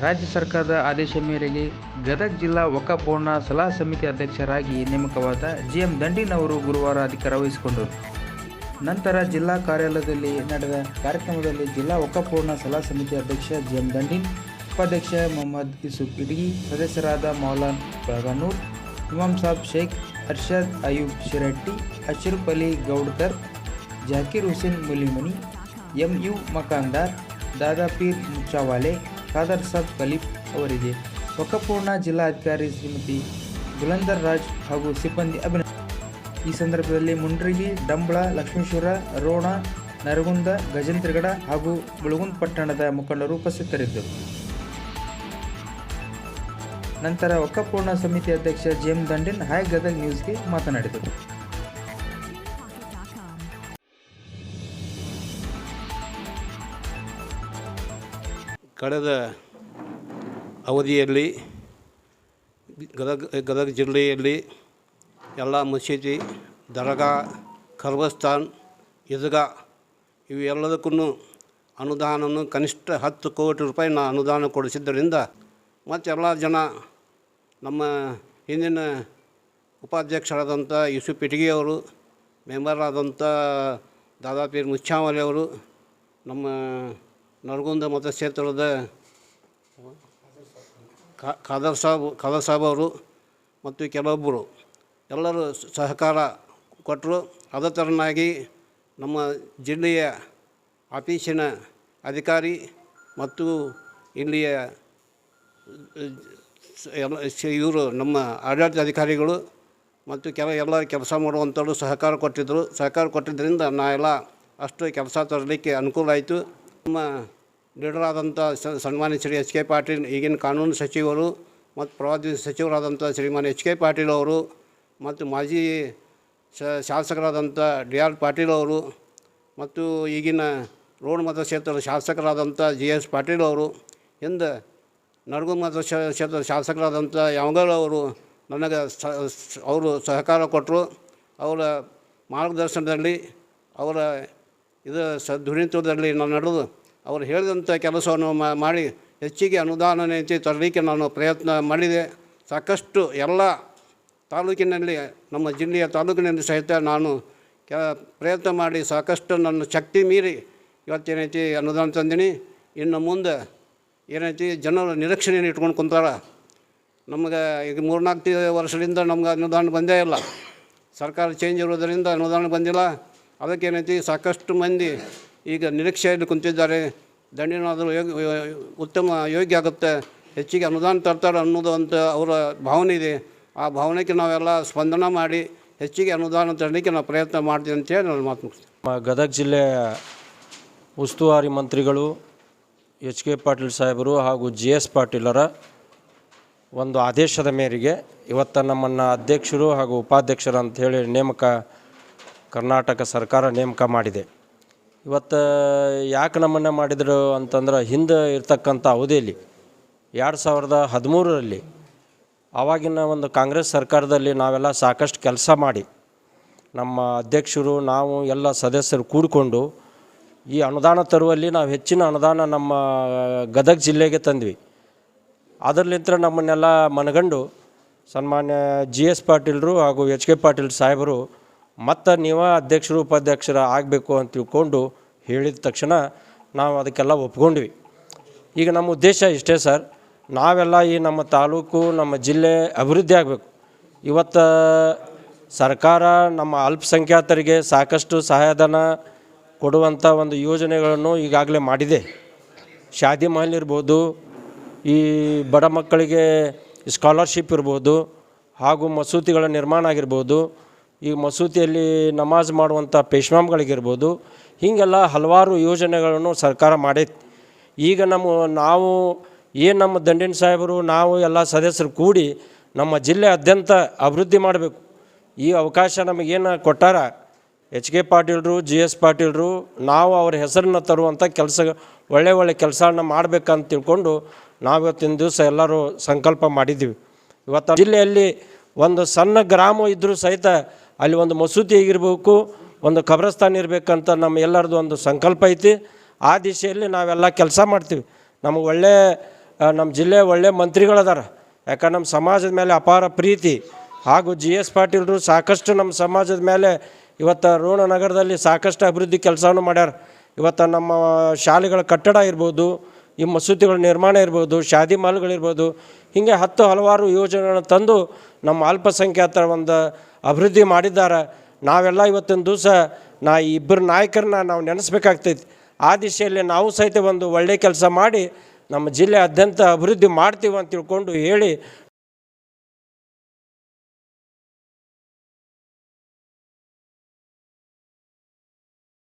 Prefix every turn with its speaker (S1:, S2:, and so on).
S1: ರಾಜ್ಯ ಸರ್ಕಾರದ ಆದೇಶ ಮೇರೆಗೆ ಗದಗ ಜಿಲ್ಲಾ ಒಕ್ಕಪೂರ್ಣ ಸಲಹಾ ಸಮಿತಿ ಅಧ್ಯಕ್ಷರಾಗಿ ನೇಮಕವಾದ ಜಿಎಂ ದಂಡಿನ್ ಅವರು ಗುರುವಾರ ಅಧಿಕಾರ ವಹಿಸಿಕೊಂಡರು. ನಂತರ ಜಿಲ್ಲಾ ಕಾರ್ಯಾಲಯದಲ್ಲಿ ನಡೆದ ಕಾರ್ಯಕ್ರಮದಲ್ಲಿ ಜಿಲ್ಲಾ ಒಕ್ಕಪೂರ್ಣ ಸಲಹಾ ಸಮಿತಿ ಅಧ್ಯಕ್ಷ ಜಿಎಂ ದಂಡಿನ್, ಉಪಾಧ್ಯಕ್ಷ ಮೊಹಮ್ಮದ್ ಯೂಸುಫ್ ಇಡ್ಗಿ ಸದಸ್ಯರಾದ ಮೌಲಾನ್ ಬೆಳಗನೂರ್ ಇಮಾಮ್ ಸಾಬ್ ಶೇಖ್, ಅರ್ಷದ್ ಅಯೂಬ್ ಶಿರಟ್ಟಿ, ಅಶ್ರಫ್ ಅಲಿ ಗೌಡ್ಕರ್, ಜಾಕೀರ್ ಹುಸೇನ್ ಮುಲಿಮನಿ, ಎಂ ಯು ಮಕಾಂದಾರ್, ದಾದಾಪೀರ್ ಮುಚ್ಚಾವಾಲೆ ಖಾದರ್ ಸಾಬ್ ಖಲೀಫ್ ಅವರಿಗೆ ಒಕ್ಕಪೂರ್ಣ ಜಿಲ್ಲಾಧಿಕಾರಿ ಶ್ರೀಮತಿ ಗುಲಂದರ್ ರಾಜ್ ಹಾಗೂ ಸಿಬ್ಬಂದಿ ಅಭಿನಂದ ಈ ಸಂದರ್ಭದಲ್ಲಿ ಮುಂಡ್ರಿಗಿ, ಡಂಬಳ, ಲಕ್ಷ್ಮೇಶ್ವರ, ರೋಣ, ನರಗುಂದ ಗಜೇಂದ್ರಗಡ ಹಾಗೂ ಮುಳುಗುಂದ್ ಪಟ್ಟಣದ ಮುಖಂಡರು ಉಪಸ್ಥಿತರಿದ್ದರು. ನಂತರ ಒಕ್ಕಪೂರ್ಣ ಸಮಿತಿ ಅಧ್ಯಕ್ಷ ಜೇಮ್ ದಂಡಿನ್, ಹಾಯ್ ಗದಗ್ ನ್ಯೂಸ್ಗೆ ಮಾತನಾಡಿದರು.
S2: ಕಳೆದ ಅವಧಿಯಲ್ಲಿ, ಗದಗ ಗದಗ ಜಿಲ್ಲೆಯಲ್ಲಿ ಎಲ್ಲ ಮಸೀದಿ, ದರ್ಗಾ, ಖರ್ಬಸ್ತಾನ್ ಈದ್ಗಾ ಇವೆಲ್ಲದಕ್ಕೂ ಅನುದಾನವನ್ನು ಕನಿಷ್ಠ ಹತ್ತು ಕೋಟಿ ರೂಪಾಯಿ ನಾ ಅನುದಾನ ಕೊಡಿಸಿದ್ದರಿಂದ ಮತ್ತೆಲ್ಲ ಜನ ನಮ್ಮ ಹಿಂದಿನ ಉಪಾಧ್ಯಕ್ಷರಾದಂಥ ಯೂಸುಫ್ ಇಟಗಿ ಅವರು, ಮೆಂಬರ್ ಆದಂಥ ದಾದಾಪೀರ್ ಮುಚ್ಚಾವಲಿ ಅವರು, ನಮ್ಮ ನರಗುಂದ ಮತ ಕ್ಷೇತ್ರದ ಖಾದರ್ ಸಾಬ್ ಖಾದರ್ ಸಾಬ್ ಅವರು ಮತ್ತು ಕೆಲವೊಬ್ಬರು ಎಲ್ಲರೂ ಸಹಕಾರ ಕೊಟ್ಟರು. ಅದೇ ಥರನಾಗಿ ನಮ್ಮ ಜಿಲ್ಲೆಯ ಆಫೀಸಿನ ಅಧಿಕಾರಿ ಮತ್ತು ಇಲ್ಲಿಯ ಎಲ್ಲ ಇವರು ನಮ್ಮ ಆಡಳಿತ ಅಧಿಕಾರಿಗಳು ಮತ್ತು ಕೆಲ, ಎಲ್ಲ ಕೆಲಸ ಮಾಡುವಂಥವ್ರು ಸಹಕಾರ ಕೊಟ್ಟಿದ್ದರು. ಸಹಕಾರ ಕೊಟ್ಟಿದ್ದರಿಂದ ನಾ ಎಲ್ಲ ಅಷ್ಟು ಕೆಲಸ ತರಲಿಕ್ಕೆ ಅನುಕೂಲ ಆಯಿತು. ನಮ್ಮ ಲೀಡರ್ ಆದಂಥ ಸ- ಸನ್ಮಾನ್ಯ ಶ್ರೀ ಎಚ್ ಕೆ ಪಾಟೀಲ್, ಈಗಿನ ಕಾನೂನು ಸಚಿವರು ಮತ್ತು ಪ್ರವಾದಿ ಸಚಿವರಾದಂಥ ಶ್ರೀಮಾನ್ ಎಚ್ ಕೆ ಪಾಟೀಲ್ ಅವರು ಮತ್ತು ಮಾಜಿ ಶಾಸಕರಾದಂಥ ಡಿ ಆರ್ ಪಾಟೀಲ್ ಅವರು ಮತ್ತು ಈಗಿನ ರೋಡ್ ಮತಕ್ಷೇತ್ರದ ಶಾಸಕರಾದಂಥ ಜಿ ಎಸ್ ಪಾಟೀಲ್ ಅವರು, ಹಿಂದೆ ನಡಗು ಮತಕ್ಷೇತ್ರದ ಶಾಸಕರಾದಂಥ ಯಾವಗಲ್ ಅವರು ನನಗೆ ಅವರು ಸಹಕಾರ ಕೊಟ್ಟರು. ಅವರ ಮಾರ್ಗದರ್ಶನದಲ್ಲಿ, ಅವರ ಇದು ಸ ನಾನು ನಡೆದು ಅವರು ಹೇಳಿದಂಥ ಕೆಲಸವನ್ನು ಮಾಡಿ ಹೆಚ್ಚಿಗೆ ಅನುದಾನ ನೀತಿ ತರಲಿಕ್ಕೆ ನಾನು ಪ್ರಯತ್ನ ಮಾಡಿದೆ. ಸಾಕಷ್ಟು ಎಲ್ಲ ತಾಲೂಕಿನಲ್ಲಿ, ನಮ್ಮ ಜಿಲ್ಲೆಯ ತಾಲೂಕಿನಲ್ಲಿ ಸಹಿತ ನಾನು ಕೆ, ಪ್ರಯತ್ನ ಮಾಡಿ ಸಾಕಷ್ಟು ನನ್ನ ಶಕ್ತಿ ಮೀರಿ ಇವತ್ತೇನೈತಿ ಅನುದಾನ ತಂದೀನಿ. ಇನ್ನು ಮುಂದೆ ಏನೈತಿ ಜನರು ನಿರೀಕ್ಷಣೆಯನ್ನು ಇಟ್ಕೊಂಡು ಕುಂತಾರ. ನಮಗೆ ಈಗ ಮೂರ್ನಾಲ್ಕು ವರ್ಷದಿಂದ ನಮ್ಗೆ ಅನುದಾನ ಬಂದೇ ಇಲ್ಲ. ಸರ್ಕಾರ ಚೇಂಜ್ ಇರೋದರಿಂದ ಅನುದಾನ ಬಂದಿಲ್ಲ. ಅದಕ್ಕೇನೈತಿ ಸಾಕಷ್ಟು ಮಂದಿ ಈಗ ನಿರೀಕ್ಷೆಯಲ್ಲಿ ಕುಂತಿದ್ದಾರೆ. ದಂಡಿನಾದರೂ ಉತ್ತಮ ಯೋಗ್ಯ ಆಗುತ್ತೆ. ಹೆಚ್ಚಿಗೆ ಅನುದಾನ ತರ್ತಾರೆ ಅನ್ನೋದು ಅಂತ ಅವರ ಭಾವನೆ ಇದೆ. ಆ ಭಾವನೆಗೆ ನಾವೆಲ್ಲ ಸ್ಪಂದನ ಮಾಡಿ ಹೆಚ್ಚಿಗೆ ಅನುದಾನ ತರಲಿಕ್ಕೆ ನಾವು ಪ್ರಯತ್ನ ಮಾಡ್ತೀವಿ ಅಂತೇಳಿ ನಾನು ಮಾತು ಮುಗಿಸ್ತೀನಿ.
S3: ಗದಗ ಜಿಲ್ಲೆಯ ಉಸ್ತುವಾರಿ ಮಂತ್ರಿಗಳು ಎಚ್ ಕೆ ಪಾಟೀಲ್ ಸಾಹೇಬರು ಹಾಗೂ ಜಿ ಎಸ್ ಪಾಟೀಲರ ಒಂದು ಆದೇಶದ ಮೇರೆಗೆ ಇವತ್ತು ನಮ್ಮನ್ನು ಅಧ್ಯಕ್ಷರು ಹಾಗೂ ಉಪಾಧ್ಯಕ್ಷರು ಅಂತ ಹೇಳಿ ನೇಮಕ ಕರ್ನಾಟಕ ಸರ್ಕಾರ ನೇಮಕ ಮಾಡಿದೆ. ಇವತ್ತು, ಯಾಕೆ ನಮ್ಮನ್ನ ಮಾಡಿದರು ಅಂತಂದ್ರೆ ಹಿಂದೆ ಇರ್ತಕ್ಕಂಥ ಅವಧಿಯಲ್ಲಿ, ಎರಡು ಸಾವಿರದ ಹದಿಮೂರರಲ್ಲಿ ಆವಾಗಿನ ಒಂದು ಕಾಂಗ್ರೆಸ್ ಸರ್ಕಾರದಲ್ಲಿ ನಾವೆಲ್ಲ ಸಾಕಷ್ಟು ಕೆಲಸ ಮಾಡಿ, ನಮ್ಮ ಅಧ್ಯಕ್ಷರು, ನಾವು ಎಲ್ಲ ಸದಸ್ಯರು ಕೂಡಿಕೊಂಡು ಈ ಅನುದಾನ ತರುವಲ್ಲಿ ನಾವು ಹೆಚ್ಚಿನ ಅನುದಾನ ನಮ್ಮ ಗದಗ ಜಿಲ್ಲೆಗೆ ತಂದ್ವಿ. ಅದರಲ್ಲಿಂದ ನಮ್ಮನ್ನೆಲ್ಲ ಮನಗಂಡು ಸನ್ಮಾನ್ಯ ಜಿ ಎಸ್ ಪಾಟೀಲರು ಹಾಗೂ ಎಚ್ ಕೆ ಪಾಟೀಲ್ ಸಾಹೇಬರು ಮತ್ತು ನೀವು ಅಧ್ಯಕ್ಷರು, ಉಪಾಧ್ಯಕ್ಷರ ಆಗಬೇಕು ಅಂತ ತಿಳ್ಕೊಂಡು ಹೇಳಿದ ತಕ್ಷಣ ನಾವು ಅದಕ್ಕೆಲ್ಲ ಒಪ್ಕೊಂಡ್ವಿ. ಈಗ ನಮ್ಮ ಉದ್ದೇಶ ಇಷ್ಟೇ ಸರ್, ನಾವೆಲ್ಲ ಈ ನಮ್ಮ ತಾಲೂಕು, ನಮ್ಮ ಜಿಲ್ಲೆ ಅಭಿವೃದ್ಧಿ ಆಗಬೇಕು. ಇವತ್ತು ಸರ್ಕಾರ ನಮ್ಮ ಅಲ್ಪಸಂಖ್ಯಾತರಿಗೆ ಸಾಕಷ್ಟು ಸಹಾಯಧನ ಕೊಡುವಂಥ ಒಂದು ಯೋಜನೆಗಳನ್ನು ಈಗಾಗಲೇ ಮಾಡಿದೆ. ಶಾದಿ ಮಹಲ್ ಇರ್ಬೋದು, ಈ ಬಡ ಮಕ್ಕಳಿಗೆ ಸ್ಕಾಲರ್ಶಿಪ್ ಇರ್ಬೋದು ಹಾಗೂ ಮಸೂತಿಗಳ ನಿರ್ಮಾಣ ಆಗಿರ್ಬೋದು ಈ ಮಸೂತಿಯಲ್ಲಿ ನಮಾಜ್ ಮಾಡುವಂಥ ಪೇಶ್ವಾಮ್ಗಳಿಗಿರ್ಬೋದು, ಹೀಗೆಲ್ಲ ಹಲವಾರು ಯೋಜನೆಗಳನ್ನು ಸರ್ಕಾರ ಮಾಡೈತಿ ಈಗ ನಮ್ಮ, ನಾವು ಏನು ನಮ್ಮ ದಂಡಿನ ಸಾಹೇಬರು, ನಾವು ಎಲ್ಲ ಸದಸ್ಯರು ಕೂಡಿ ನಮ್ಮ ಜಿಲ್ಲೆಯಾದ್ಯಂತ ಅಭಿವೃದ್ಧಿ ಮಾಡಬೇಕು. ಈ ಅವಕಾಶ ನಮಗೇನು ಕೊಟ್ಟಾರ? ಎಚ್ ಕೆ ಪಾಟೀಲ್ರು, ಜಿ ಎಸ್ ಪಾಟೀಲ್ರು, ನಾವು ಅವ್ರ ಹೆಸರನ್ನ ತರುವಂಥ ಕೆಲಸ, ಒಳ್ಳೆ ಒಳ್ಳೆ ಕೆಲಸಗಳನ್ನ ಮಾಡಬೇಕಂತ ತಿಳ್ಕೊಂಡು ನಾವು ಇವತ್ತಿನ ದಿವಸ ಎಲ್ಲರೂ ಸಂಕಲ್ಪ ಮಾಡಿದ್ದೀವಿ. ಇವತ್ತು ಜಿಲ್ಲೆಯಲ್ಲಿ ಒಂದು ಸಣ್ಣ ಗ್ರಾಮ ಇದ್ದರೂ ಸಹಿತ ಅಲ್ಲಿ ಒಂದು ಮಸೂದಿ ಆಗಿರಬೇಕು ಒಂದು ಖಬ್ರಸ್ತಾನ ಇರಬೇಕಂತ ನಮ್ಮ ಎಲ್ಲರದ್ದು ಒಂದು ಸಂಕಲ್ಪ ಐತಿ. ಆ ದಿಶೆಯಲ್ಲಿ ನಾವೆಲ್ಲ ಕೆಲಸ ಮಾಡ್ತೀವಿ. ನಮಗೆ ಒಳ್ಳೆ ನಮ್ಮ ಜಿಲ್ಲೆ ಒಳ್ಳೆ ಮಂತ್ರಿಗಳದಾರ. ಯಾಕಂದ್ರೆ ನಮ್ಮ ಸಮಾಜದ ಮೇಲೆ ಅಪಾರ ಪ್ರೀತಿ ಹಾಗೂ ಜಿ ಎಸ್ ಪಾಟೀಲ್ರು ಸಾಕಷ್ಟು ನಮ್ಮ ಸಮಾಜದ ಮೇಲೆ ಇವತ್ತು ರೋಣ ನಗರದಲ್ಲಿ ಸಾಕಷ್ಟು ಅಭಿವೃದ್ಧಿ ಕೆಲಸವನ್ನು ಮಾಡ್ಯಾರ. ಇವತ್ತು ನಮ್ಮ ಶಾಲೆಗಳ ಕಟ್ಟಡ ಇರ್ಬೋದು ಈ ಮಸೂದಿಗಳ ನಿರ್ಮಾಣ ಇರ್ಬೋದು, ಶಾದಿ ಮಾಲ್ಗಳಿರ್ಬೋದು, ಹೀಗೆ ಹತ್ತು ಹಲವಾರು ಯೋಜನೆಗಳನ್ನು ತಂದು ನಮ್ಮ ಅಲ್ಪಸಂಖ್ಯಾತರ ಒಂದು ಅಭಿವೃದ್ಧಿ ಮಾಡಿದ್ದಾರೆ. ನಾವೆಲ್ಲ ಇವತ್ತಿನ ದಿವಸ ನಾ ಇಬ್ಬರು ನಾಯಕರನ್ನ ನಾವು ನೆನೆಸ್ಬೇಕಾಗ್ತೈತಿ. ಆ ದಿಶೆಯಲ್ಲಿ ನಾವು ಸಹಿತ ಒಂದು ಒಳ್ಳೆಯ ಕೆಲಸ ಮಾಡಿ ನಮ್ಮ ಜಿಲ್ಲೆ ಜಿಲ್ಲೆಯಾದ್ಯಂತ ಅಭಿವೃದ್ಧಿ ಮಾಡ್ತೀವಿ ಅಂತ ತಿಳ್ಕೊಂಡು ಹೇಳಿ